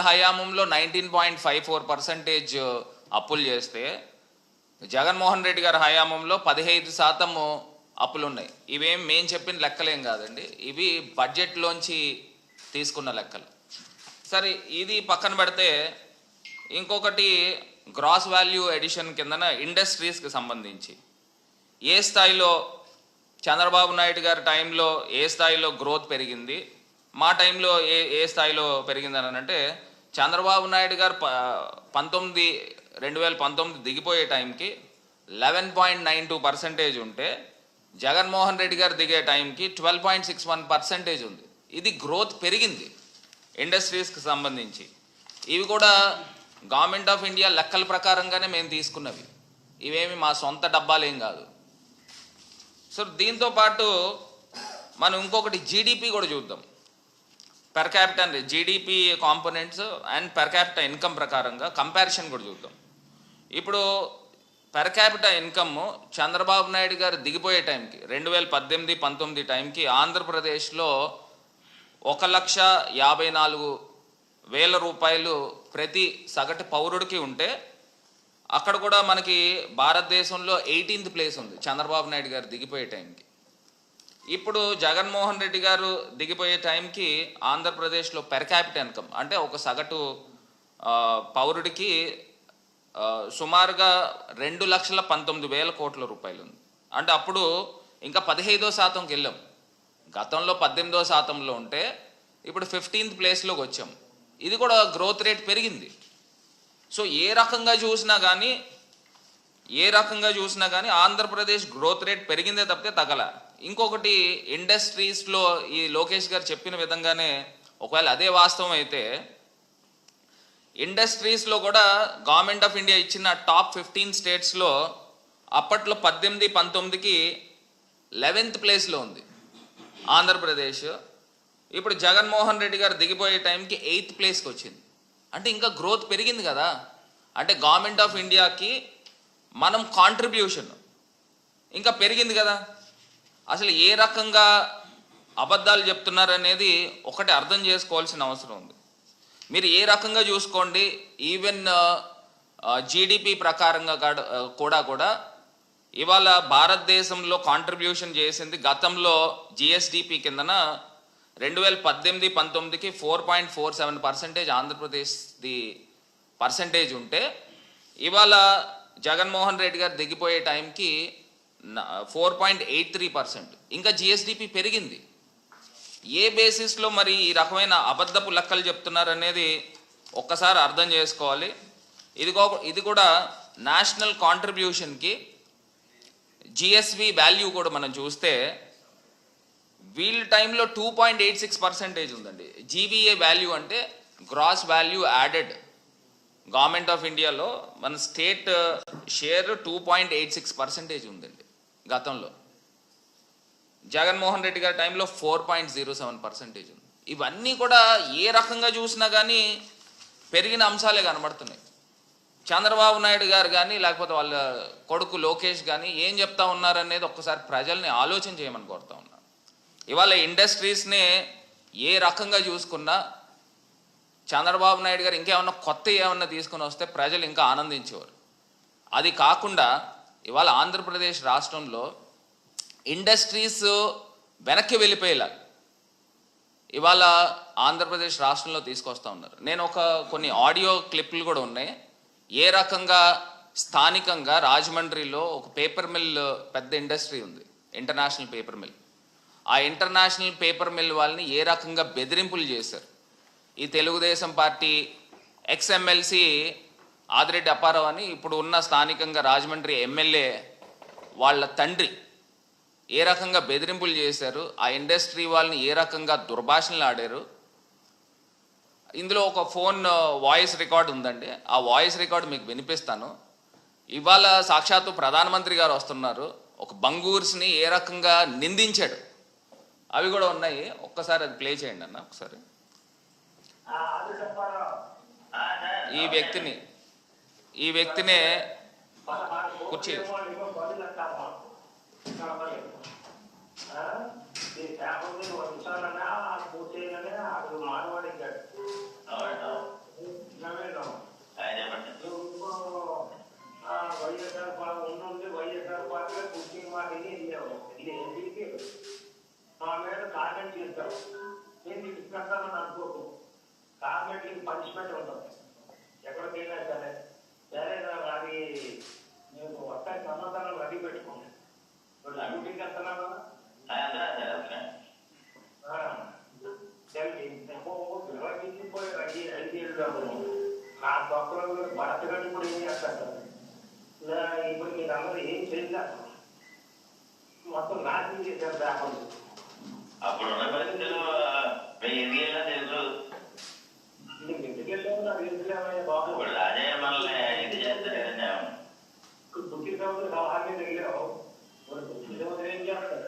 హయాంలో nineteen point five four percentage అప్పులు చేస్తే జగన్మోహన్ రెడ్డి గారి హయాంలో పదిహేను శాతము అప్పులు ఉన్నాయి. ఇవేం మేము చెప్పిన లెక్కలేం కాదండి. ఇవి బడ్జెట్లోంచి తీసుకున్న లెక్కలు. సరే ఇది పక్కన పెడితే ఇంకొకటి గ్రాస్ వాల్యూ ఎడిషన్ కిందన ఇండస్ట్రీస్కి సంబంధించి. ఏ స్థాయిలో చంద్రబాబు నాయుడు గారి టైంలో ఏ స్థాయిలో గ్రోత్ పెరిగింది? మా టైంలో ఏ ఏ స్థాయిలో పెరిగిందని అంటే చంద్రబాబు నాయుడు గారు ప పంతొమ్మిది రెండు వేల పంతొమ్మిది దిగిపోయే టైంకి eleven point nine two percentage ఉంటే జగన్మోహన్ రెడ్డి గారు దిగే టైంకి twelve point six one percentage ఉంది. ఇది గ్రోత్ పెరిగింది ఇండస్ట్రీస్కి సంబంధించి. ఇవి కూడా గవర్నమెంట్ ఆఫ్ ఇండియా లెక్కల ప్రకారంగానే మేము తీసుకున్నవి. ఇవేమి మా సొంత డబ్బాలేం కాదు. సో దీంతో పాటు మనం ఇంకొకటి జీడిపి కూడా చూద్దాం. Per capital GDP components and per capita income ప్రకారంగా కంపారిజన్ కూడా చూద్దాం. ఇప్పుడు per capita income Chandrababu Naidu garu దిగిపోయే టైంకి రెండు వేల పద్దెనిమిది పంతొమ్మిది టైంకి ఆంధ్రప్రదేశ్లో ఒక లక్ష యాభై నాలుగు వేల రూపాయలు ప్రతి సగటు పౌరుడికి ఉంటే అక్కడ కూడా మనకి భారతదేశంలో ఎయిటీన్త్ ప్లేస్ ఉంది చంద్రబాబు నాయుడు గారు దిగిపోయే టైంకి ఇప్పుడు జగన్మోహన్ రెడ్డి గారు దిగిపోయే టైంకి ఆంధ్రప్రదేశ్లో పెర్ క్యాపిటల్ ఇన్కమ్ అంటే ఒక సగటు పౌరుడికి సుమారుగా రెండు లక్షల పంతొమ్మిది వేల కోట్ల రూపాయలు ఉంది అంటే అప్పుడు ఇంకా పదిహైదో శాతంకి వెళ్ళాం. గతంలో పద్దెనిమిదో శాతంలో ఉంటే ఇప్పుడు ఫిఫ్టీన్త్ ప్లేస్లోకి వచ్చాం. ఇది కూడా గ్రోత్ రేట్ పెరిగింది. సో ఏ రకంగా చూసినా కానీ ఏ రకంగా చూసినా కానీ ఆంధ్రప్రదేశ్ గ్రోత్ రేట్ పెరిగిందే తప్పితే తగల. ఇంకొకటి ఇండస్ట్రీస్లో ఈ లోకేష్ గారు చెప్పిన విధంగానే ఒకవేళ అదే వాస్తవం అయితే ఇండస్ట్రీస్లో కూడా గవర్నమెంట్ ఆఫ్ ఇండియా ఇచ్చిన టాప్ ఫిఫ్టీన్ స్టేట్స్లో అప్పట్లో పద్దెనిమిది పంతొమ్మిదికి లెవెన్త్ ప్లేస్లో ఉంది. ఆంధ్రప్రదేశ్. ఇప్పుడు జగన్మోహన్ రెడ్డి గారు దిగిపోయే టైంకి ఎయిత్ ప్లేస్కి వచ్చింది. అంటే ఇంకా గ్రోత్ పెరిగింది కదా. అంటే గవర్నమెంట్ ఆఫ్ ఇండియాకి మనం కాంట్రిబ్యూషన్. ఇంకా పెరిగింది కదా. అసలు ఏ రకంగా అబద్ధాలు చెప్తున్నారు అనేది ఒకటి అర్థం చేసుకోవాల్సిన అవసరం ఉంది. మీరు ఏ రకంగా చూసుకోండి ఈవెన్ జీడిపి uh, ప్రకారంగా uh, కూడా కూడా ఇవాళ భారతదేశంలో కాంట్రిబ్యూషన్ చేసింది గతంలో జిఎస్డిపి కిందన రెండు వేల పద్దెనిమిది పంతొమ్మిదికి four point four seven percentage ఆంధ్రప్రదేశ్ది percentage ఉంటే ఇవాళ జగన్మోహన్ రెడ్డి గారు దిగిపోయే టైంకి four point eight three percent ఇంకా జిఎస్డిపి పెరిగింది. ఏ బేసిస్లో మరి ఈ రకమైన అబద్ధపు లెక్కలు చెప్తున్నారు అనేది ఒక్కసారి అర్థం చేసుకోవాలి. ఇదిగో ఇది కూడా నేషనల్ కాంట్రిబ్యూషన్కి జిఎస్వి వాల్యూ కూడా మనం చూస్తే వీల్ టైంలో two point eight six percentage ఉందండి. జీవీఏ వాల్యూ అంటే gross value added government of ఇండియాలో మన state share two point eight six percentage ఉందండి. గతంలో. జగన్మోహన్ రెడ్డి గారి టైంలో four point zero seven percentage ఉంది. ఇవన్నీ కూడా ఏ రకంగా చూసినా కానీ పెరిగిన అంశాలే కనబడుతున్నాయి. చంద్రబాబు నాయుడు గారు కానీ లేకపోతే వాళ్ళ కొడుకు లోకేష్ కానీ ఏం చెప్తా ఉన్నారనేది ఒక్కసారి ప్రజల్ని ఆలోచన చేయమని కోరుతా ఉన్నారు ఇవాళ ఇండస్ట్రీస్ని ఏ రకంగా చూసుకున్నా చంద్రబాబు నాయుడు గారు ఇంకేమన్నా కొత్త ఏమన్నా తీసుకుని వస్తే ప్రజలు ఇంకా ఆనందించేవారు. అది కాకుండా ఇవాళ ఆంధ్రప్రదేశ్ రాష్ట్రంలో ఇండస్ట్రీస్ వెనక్కి వెళ్ళిపోయేలా ఇవాళ ఆంధ్రప్రదేశ్ రాష్ట్రంలో తీసుకొస్తా ఉన్నారు. నేను ఒక కొన్ని ఆడియో క్లిప్లు కూడా ఉన్నాయి. ఏ రకంగా స్థానికంగా రాజమండ్రిలో ఒక పేపర్ మిల్ పెద్ద ఇండస్ట్రీ ఉంది. International paper mill. ఆ ఇంటర్నేషనల్ పేపర్ మిల్ వాళ్ళని ఏ రకంగా బెదిరింపులు చేశారు? ఈ Telugu Desam party ex MLC Adireddy Apparao అని ఇప్పుడు ఉన్న స్థానికంగా రాజమండ్రి ఎమ్మెల్యే వాళ్ళ తండ్రి ఏ రకంగా బెదిరింపులు చేశారు ఆ ఇండస్ట్రీ వాళ్ళని ఏ రకంగా దుర్భాషణలు ఆడారు. ఇందులో ఒక ఫోన్ వాయిస్ రికార్డ్ ఉందండి. ఆ వాయిస్ రికార్డ్ మీకు వినిపిస్తాను. ఇవాళ సాక్షాత్తు ప్రధానమంత్రి గారు వస్తున్నారు. ఒక బంగూర్స్ని ఏ రకంగా నిందించాడు. అవి కూడా ఉన్నాయి. ఒక్కసారి అది ప్లే చేయండి అన్న ఒకసారి. ఈ వ్యక్తిని ఈ వ్యక్తినే కుర్చీ. వైఎస్ఆర్ పార్టీ ఉంటుంది వైఎస్ఆర్ పార్టీలో కుర్చీ మాటకి ఇది మా మీద ఇస్తాను అనుకోకు కామెంట్కి పనిష్మెంట్ ఉండదు ఏం చేయలేదు మొత్తం నాశనం చేశారు దాపలు అప్పుడున్న పరిస్థితులు వెయ్యి ఏళ్ళ తెలుసు నీకు ఎందుకు వెళ్ళావు నాకు ఎందుకు బాబు ఇప్పుడు రాజే మనల్ని ఇది చేస్తారు కదండి బుద్ధి సముద్ర సలహాన్ని వెళ్ళావు మరి బుద్ధి సముద్రం ఏం చేస్తారు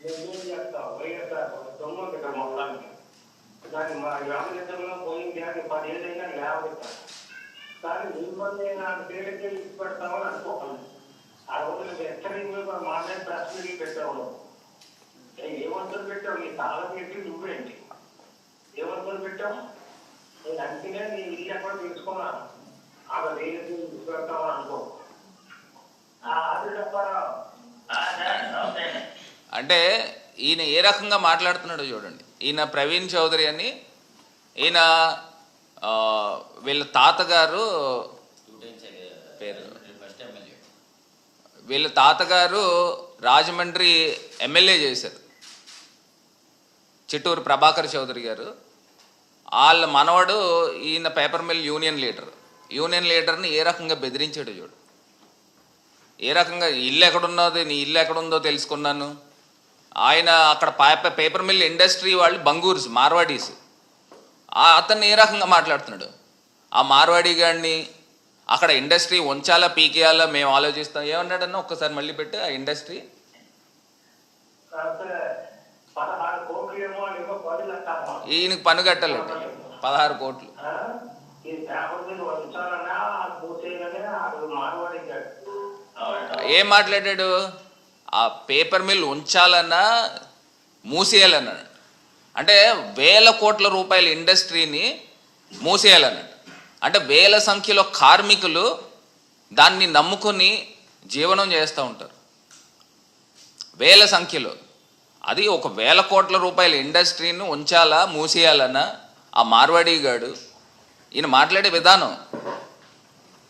నువ్వేం చేస్తావు వైఎస్ఆర్ దొంగ ఇక్కడ మొత్తానికి దాన్ని మా యాభై పోయింది అది పదేళ్ళైనా యాభై కానీ మిమ్మల్ని నాకు పేరుకి ఇచ్చి పెడతామని అనుకోకండి ఆ రోజు నువ్వు ఎక్కడికి మాట్లాడి పెట్టావు? ఏమంతలు పెట్టావు? నీ తాళం పెట్టి నువ్వేంటి ఏమంతలు పెట్టావు? నేను నీ ఇల్లు ఎక్కడ తెలుసుకున్నాను ఆమె వేరే అనుకో. అది అంటే ఈయన ఏ రకంగా మాట్లాడుతున్నాడో చూడండి. ఈయన ప్రవీణ్ చౌదరి అని ఈయన ఆ, వీళ్ళ తాతగారు పేరు. వీళ్ళ తాతగారు రాజమండ్రి ఎమ్మెల్యే చేశారు. చిట్టూరు ప్రభాకర్ చౌదరి గారు. వాళ్ళ మనవడు ఈయన paper mill union leader. Union లీడర్ని ఏ రకంగా బెదిరించాడు చూడు. ఏ రకంగా ఇల్లు ఎక్కడున్నది నీ ఇల్లు ఎక్కడుందో తెలుసుకున్నాను. ఆయన అక్కడ పేపర్ మిల్ ఇండస్ట్రీ వాళ్ళు బంగూర్స్ మార్వాడీస్. ఆ అతన్ని ఏ రకంగా మాట్లాడుతున్నాడు? ఆ మార్వాడీ గాడిని అక్కడ ఇండస్ట్రీ ఉంచాలా పీకేయాలా మేము ఆలోచిస్తాం. ఏమన్నాడన్నా ఒక్కసారి మళ్ళీ పెట్టి ఆ ఇండస్ట్రీ. ఈయనకి పన్ను కట్టాలండి పదహారు కోట్లు. ఏం మాట్లాడాడు? ఆ పేపర్ మిల్ ఉంచాలన్నా మూసేయాలన్నాడు. అంటే వేల కోట్ల రూపాయల ఇండస్ట్రీని మూసేయాలన్నాడు. అంటే వేల సంఖ్యలో కార్మికులు దాన్ని నమ్ముకొని జీవనం చేస్తూ ఉంటారు. వేల సంఖ్యలో. అది ఒక వేల కోట్ల రూపాయల ఇండస్ట్రీని ఉంచాలా మూసేయాలన్నా ఆ మార్వాడీ గాడు ఈయన మాట్లాడే విధానం.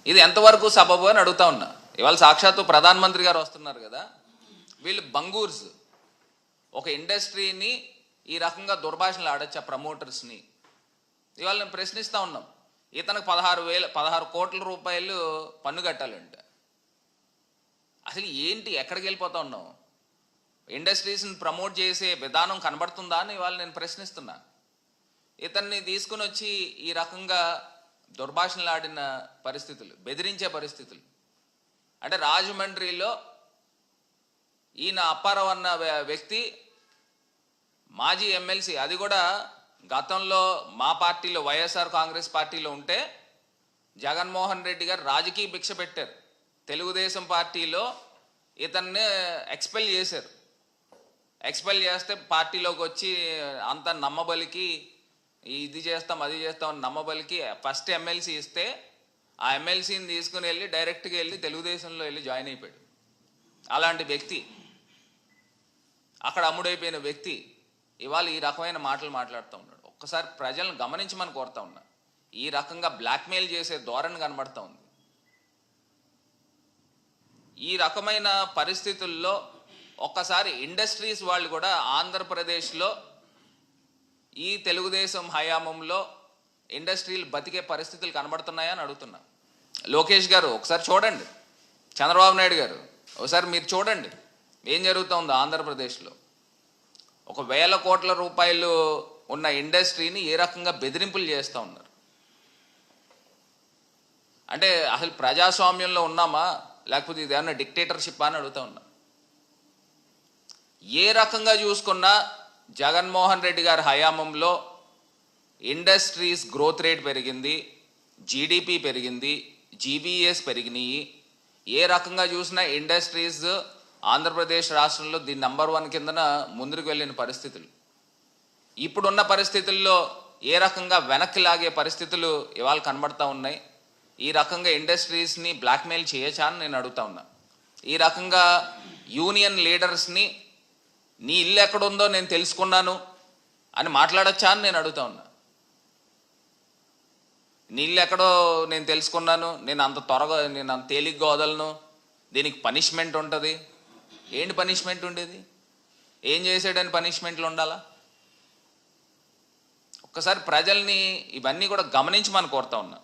ఇది ఎంతవరకు సబబు అని అడుగుతా ఉన్నా. ఇవాళ సాక్షాత్తు ప్రధానమంత్రి గారు వస్తున్నారు కదా. వీళ్ళు బంగూర్స్. ఒక ఇండస్ట్రీని ఈ రకంగా దుర్భాషణలు ఆడొచ్చా ప్రమోటర్స్ని? ఇవాళ నేను ప్రశ్నిస్తూ ఉన్నాం. ఇతనికి పదహారు వేల పదహారు కోట్ల రూపాయలు పన్ను కట్టాలంట. అసలు ఏంటి? ఎక్కడికి వెళ్ళిపోతా ఉన్నాం ఇండస్ట్రీస్ని ప్రమోట్ చేసే విధానం కనబడుతుందా అని ఇవాళ నేను ప్రశ్నిస్తున్నా. ఇతన్ని తీసుకుని వచ్చి ఈ రకంగా దుర్భాషణలాడిన పరిస్థితులు బెదిరించే పరిస్థితులు. అంటే రాజమండ్రిలో ఈయన అప్పారావు అన్న వ్యక్తి మాజీ ఎమ్మెల్సీ అది కూడా గతంలో మా పార్టీలో వైఎస్ఆర్ కాంగ్రెస్ పార్టీలో ఉంటే జగన్మోహన్ రెడ్డి గారు రాజకీయ భిక్ష పెట్టారు. తెలుగుదేశం పార్టీలో ఇతన్ని ఎక్స్పెల్ చేశారు. ఎక్స్పెల్ చేస్తే పార్టీలోకి వచ్చి అంత నమ్మబలికి ఇది చేస్తాం అది చేస్తాం అని నమ్మబలికి ఫస్ట్ ఎమ్మెల్సీ ఇస్తే ఆ ఎమ్మెల్సీని తీసుకుని వెళ్ళి డైరెక్ట్గా వెళ్ళి తెలుగుదేశంలో వెళ్ళి జాయిన్ అయిపోయాడు. అలాంటి వ్యక్తి అక్కడ అమ్ముడైపోయిన వ్యక్తి ఇవాళ ఈ రకమైన మాటలు మాట్లాడుతూ ఉన్నాడు. ఒక్కసారి ప్రజలను గమనించమని కోరుతా ఉన్నా. ఈ రకంగా బ్లాక్మెయిల్ చేసే ధోరణి కనబడతా ఉంది. ఈ రకమైన పరిస్థితుల్లో ఒక్కసారి ఇండస్ట్రీస్ వాళ్ళు కూడా ఆంధ్రప్రదేశ్లో ఈ తెలుగుదేశం హయాంలో ఇండస్ట్రీలు బతికే పరిస్థితులు కనబడుతున్నాయని అడుగుతున్నా. లోకేష్ గారు ఒకసారి చూడండి. చంద్రబాబు నాయుడు గారు ఒకసారి మీరు చూడండి. ఏం జరుగుతుందో ఆంధ్రప్రదేశ్లో. ఒక వేల కోట్ల రూపాయలు ఉన్న ఇండస్ట్రీని ఏ రకంగా బెదిరింపులు చేస్తూ ఉన్నారు? అంటే అసలు ప్రజాస్వామ్యంలో ఉన్నామా? లేకపోతే ఇది ఏమన్నా డిక్టేటర్షిప్ అని అడుగుతా ఉన్నా. ఏ రకంగా చూసుకున్నా జగన్మోహన్ రెడ్డి గారి హయాంలో ఇండస్ట్రీస్ గ్రోత్ రేట్ పెరిగింది జీడిపి పెరిగింది జీబీఎస్ పెరిగినాయి. ఏ రకంగా చూసినా ఇండస్ట్రీస్ ఆంధ్రప్రదేశ్ రాష్ట్రంలో ది నంబర్ వన్ కిందన ముందుకు వెళ్ళిన పరిస్థితులు. ఇప్పుడున్న పరిస్థితుల్లో ఏ రకంగా వెనక్కి లాగే పరిస్థితులు ఇవాళ కనబడతా ఉన్నాయి? ఈ రకంగా ఇండస్ట్రీస్ని బ్లాక్మెయిల్ చేయొచ్చా అని నేను అడుగుతా ఉన్నా. ఈ రకంగా యూనియన్ లీడర్స్ని నీ ఇల్లు ఎక్కడుందో నేను తెలుసుకున్నాను అని మాట్లాడొచ్చా అని నేను అడుగుతా ఉన్నా. నీళ్ళు ఎక్కడో నేను తెలుసుకున్నాను నేను అంత త్వరగా నేను అంత తేలిగ్గా వదలను దీనికి పనిష్మెంట్ ఉంటుంది ఏంటి పనిష్మెంట్ ఉండేది? ఏం చేసాడని పనిష్మెంట్లు ఉండాలా? ఒక్కసారి ప్రజల్ని ఇవన్నీ కూడా గమనించి మనం కోరుతా ఉన్నా.